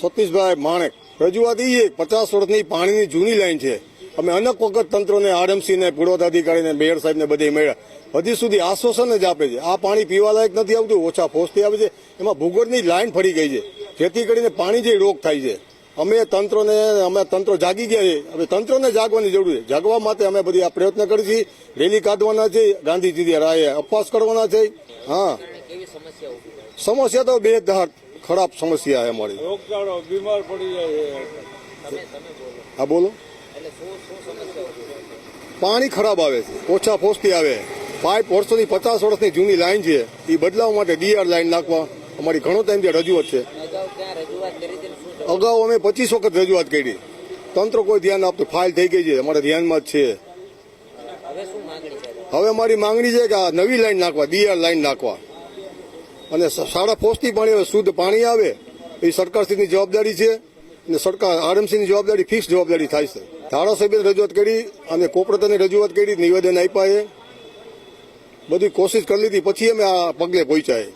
સતીશભાઈ માણેક. રજૂઆત એ પચાસ વર્ષની પાણીની જૂની લાઈન છે. અમે અનેક વખત તંત્રોને આરએમસી ને પુરવઠા અધિકારીને મેયર સાહેબને બધે મળ્યા. હજી સુધી આશ્વાસન જ આપે છે. આ પાણી પીવાલાયક નથી આવતું, ઓછા ફોર્સથી આવે છે. એમાં ભૂગોળની લાઈન ફરી ગઈ છે. જેથી કરીને પાણી જે રોગ થાય છે. અમે તંત્રોને, અમે તંત્રો જાગી ગયા છે. હવે તંત્રોને જાગવાની જરૂર છે. જાગવા માટે અમે બધી આ પ્રયત્ન કરી છીએ રેલી કાઢવાના છે. ગાંધીજી રાયે અપવાસ કરવાના છે. હા. સમસ્યા સમસ્યા તો બે ધાર ખરાબ સમસ્યા છે અમારી. રોગચાળો બીમાર પડી જાય છે. તમે તમે બોલો. હા બોલો. એટલે શું શું સમસ્યા ઊભી થાય? પાણી ખરાબ આવે છે ઓછા ફોસથી આવે. પાઇપ વર્ષોની પચાસ વર્ષની જૂની લાઇન છે એ બદલાવવા માટે ડીઆર લાઇન નાખવા. અમારી ઘણો ટાઈમથી રજૂઆત છે. અગાઉ અમે પચીસ વખત રજૂઆત કરી. તંત્ર કોઈ ધ્યાન આપતું ફાઇલ થઈ ગઈ છે અમારા ધ્યાનમાં જ છે. હવે મારી માંગણી છે? અમારી માંગણી છે કે આ નવી લાઇન નાખવા ડીઆર લાઈન નાખવા. અને શાળા ફોર્સથી પાણી આવે, શુદ્ધ પાણી આવે, એ સરકારશ્રીની જવાબદારી છે અને સરકાર, આરએમસીની જવાબદારી, ફિક્સ જવાબદારી થાય છે ધારાસભ્ય રજૂઆત કરી અને કોપરતાને રજૂઆત કરી, નિવેદન આપ્યા છે બધી કોશિશ કરી લીધી, પછી અમે આ પગલે પહોંચ્યા.